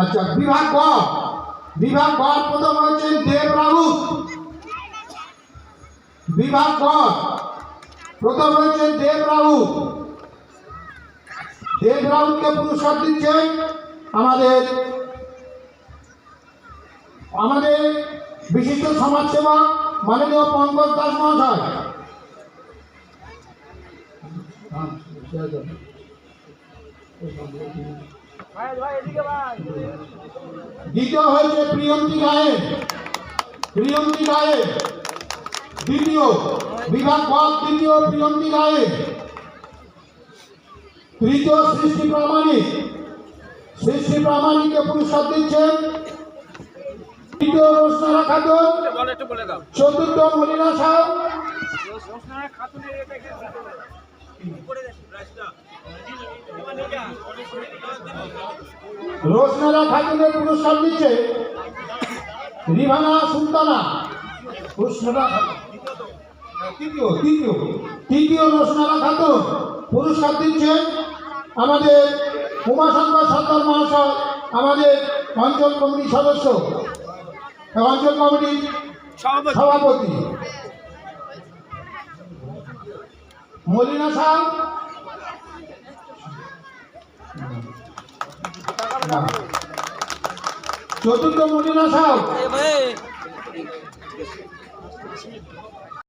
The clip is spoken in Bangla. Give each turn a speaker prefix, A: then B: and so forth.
A: আচ্ছা বিভাগ গ বিভাগ গ প্রথম হয়েছেন দেব রাউত বিভাগ গ প্রথম হয়েছেন দেব রাউত দেব রাউতকে পুরস্কার দিচ্ছেন আমাদের আমাদের বিশিষ্ট সমাজসেবক মাননীয় পঙ্কজ দাস মহাশয়। দ্বিতীয় হয়েছে প্রিয়ন্তী গায়েন প্রিয়ন্তী গায়েন দ্বিতীয়, বিভাগ পদ তৃতীয় প্রিয়ন্তী গায়েন তৃতীয় সৃষ্টি প্রামাণিক। সৃষ্টি প্রামাণিককে পুরস্কার দিচ্ছেন। তৃতীয় রোশনারা খাতুন। চতুর্থ মলিনা সাহ রোশনারা খাতুনের পুরস্কার দিচ্ছে রিভানা সুলতানা। খাতুন। তৃতীয় তৃতীয় তৃতীয় খাতুন পুরস্কার দিচ্ছেন আমাদের উমাশঙ্কর সরকার মহাশয় আমাদের অঞ্চল কমিটির সদস্য অঞ্চল কমিটির
B: সভাপতি।
A: সভাপতি। মলিনা সাহ চতুর্থ মজুনা সাহেব